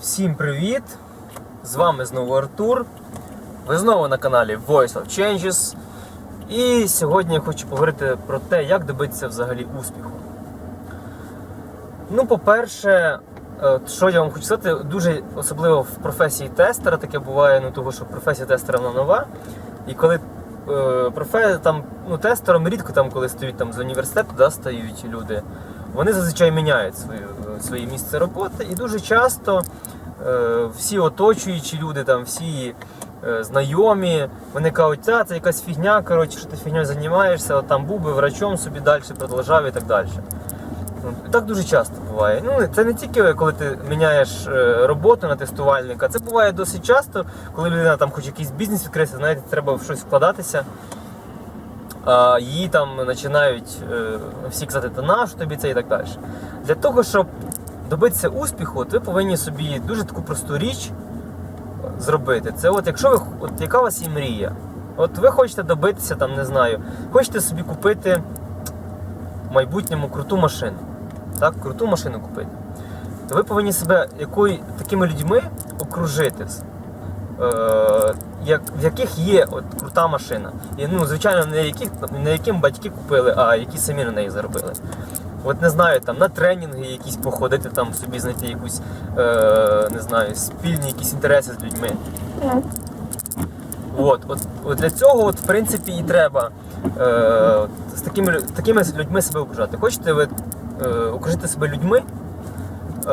Всім привіт! З вами знову Артур. Ви знову на каналі Voice of Changes. І сьогодні я хочу поговорити про те, як добитися взагалі успіху. Ну, по-перше, е, що я вам хочу сказати, дуже особливо в професії тестера таке буває, ну того, що професія тестера вона нова. І коли е, профе, там, ну, тестером рідко там, коли стають там з університету, да, стають люди, вони зазвичай міняють свою, е, своє місце роботи і дуже часто е, всі оточуючі люди, там, всі е, знайомі, вони кажуть, та це якась фігня, коротше, що ти фігньою займаєшся, от там був би врачом собі далі продовжав і так далі. Ну, Так дуже часто буває. Ну, це не тільки коли ти міняєш е, роботу на тестувальника, це буває досить часто, коли людина там хоче якийсь бізнес відкрити, знаєте, треба в щось вкладатися. Її там починають е, всі казати, та наш тобі це і так далі. Для того, щоб добитися успіху, ви повинні собі дуже таку просту річ зробити. Це от якщо ви от яка у вас є мрія? От ви хочете добитися, там, не знаю, хочете собі купити в майбутньому круту машину. Так, круту машину купити. То ви повинні себе якою, такими людьми окружити, як, в яких є от, крута машина. І, ну, звичайно, не, яких, не яким батьки купили, а які самі на неї заробили. От не знаю, там на тренінги якісь походити, там собі знайти якусь, е, не знаю, спільні якісь інтереси з людьми. От, от, от для цього, от, в принципі, і треба е, з такими, такими людьми себе окружати. Хочете ви е, окружити себе людьми, е,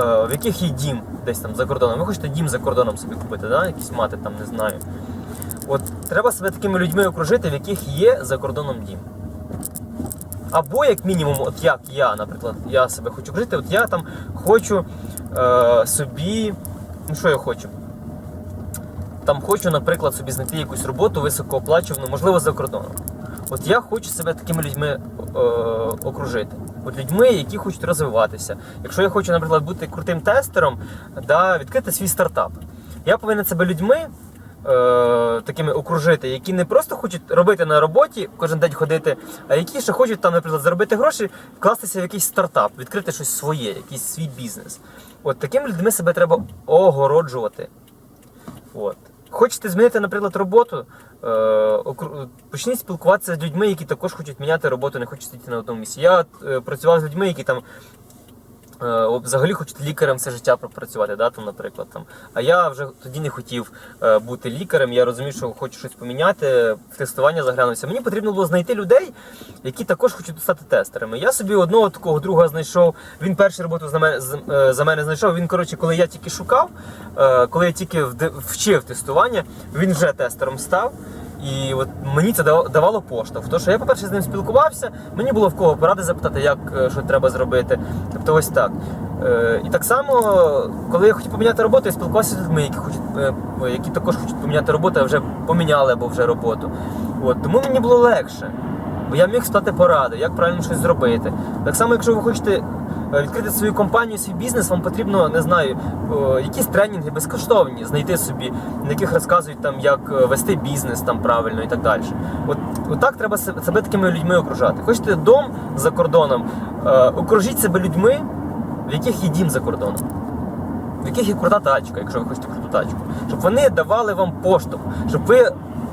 в яких є дім десь там за кордоном. Ви хочете дім за кордоном собі купити, да? якісь мати там, не знаю. От треба себе такими людьми окружити, в яких є за кордоном дім. Або, як мінімум, от як я, наприклад, я себе хочу окружити, от я там хочу е, собі. Ну що я хочу? Там хочу, наприклад, собі знайти якусь роботу високооплачувану, можливо, за кордоном. От я хочу себе такими людьми е, окружити. От людьми, які хочуть розвиватися. Якщо я хочу, наприклад, бути крутим тестером, да, відкрити свій стартап. Я повинен себе людьми е, такими окружити, які не просто хочуть робити на роботі, кожен день ходити, а які ще хочуть там, наприклад, заробити гроші, вкластися в якийсь стартап, відкрити щось своє, якийсь свій бізнес. От такими людьми себе треба огороджувати. От. Хочете змінити, наприклад, роботу, е, почніть спілкуватися з людьми, які також хочуть міняти роботу, не хочуть сидіти на одному місці. Я е, працював з людьми, які там взагалі хочуть лікарем все життя пропрацювати, да, там, наприклад. Там. А я вже тоді не хотів е, бути лікарем, я розумів, що хочу щось поміняти, в тестування заглянувся. Мені потрібно було знайти людей, які також хочуть стати тестерами. Я собі одного такого друга знайшов, він першу роботу за мене, е, за мене знайшов. Він, коротше, коли я тільки шукав, е, коли я тільки вчив тестування, він вже тестером став. І от мені це дав- давало поштовх. Тому що я, по-перше, з ним спілкувався, мені було в кого поради запитати, як е, що треба зробити. Тобто ось так. Е, І так само, коли я хотів поміняти роботу, я спілкувався з людьми, які хочуть, е, які також хочуть поміняти роботу, а вже поміняли або вже роботу. От, тому мені було легше. Бо я міг стати поради, як правильно щось зробити. Так само, якщо ви хочете відкрити свою компанію, свій бізнес, вам потрібно, не знаю, якісь тренінги безкоштовні знайти собі, на яких розказують там, як е, вести бізнес там правильно і так далі. От, от так треба себе такими людьми окружати. Хочете дом за кордоном, е, окружіть себе людьми, в яких є дім за кордоном. В яких є крута тачка, якщо ви хочете круту тачку, щоб вони давали вам поштовх, щоб ви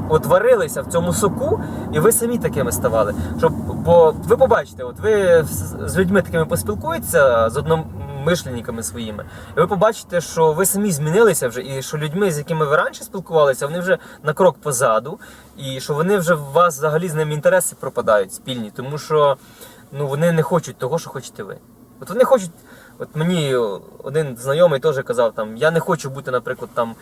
от варилися в цьому соку, і ви самі такими ставали. Щоб, бо ви побачите, от ви з людьми такими поспілкуєтеся, з одномишленниками своїми, і ви побачите, що ви самі змінилися вже, і що людьми, з якими ви раніше спілкувалися, вони вже на крок позаду, і що вони вже у вас взагалі з ними інтереси пропадають спільні, тому що ну, вони не хочуть того, що хочете ви. От вони хочуть. От мені один знайомий теж казав, там, я не хочу бути, наприклад, там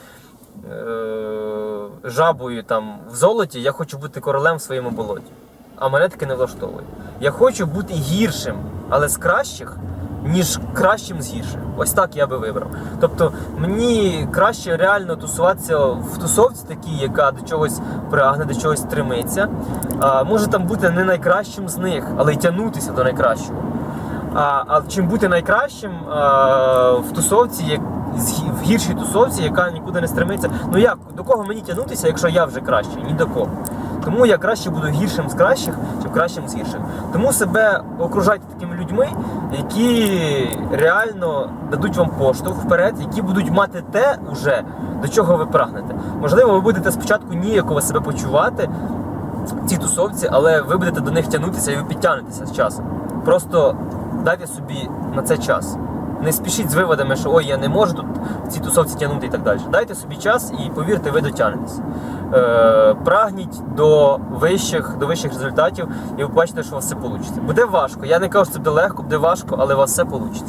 е- жабою там, в золоті, я хочу бути королем в своєму болоті. А мене таке не влаштовує. Я хочу бути гіршим, але з кращих, ніж кращим з гірших. Ось так я би вибрав. Тобто мені краще реально тусуватися в тусовці такій, яка до чогось прагне, до чогось стремиться. А, може там бути не найкращим з них, але й тягнутися до найкращого. А, а чим бути найкращим а, в тусовці, як в гіршій тусовці, яка нікуди не стремиться. Ну як до кого мені тягнутися, якщо я вже кращий? Ні до кого. Тому я краще буду гіршим з кращих, чим кращим з гірших. Тому себе окружайте такими людьми, які реально дадуть вам поштовх вперед, які будуть мати те уже, до чого ви прагнете. Можливо, ви будете спочатку ніяково себе почувати в цій тусовці, але ви будете до них тягнутися і ви підтягнетеся з часом. Просто дайте собі на це час. Не спішіть з виводами, що ой, я не можу тут в цій тусовці тягнути і так далі. Дайте собі час і повірте, ви дотягнетеся. Е, прагніть до вищих, до вищих результатів, і ви побачите, що у вас все вийде. Буде важко. Я не кажу, що це буде легко, буде важко, але у вас все вийде.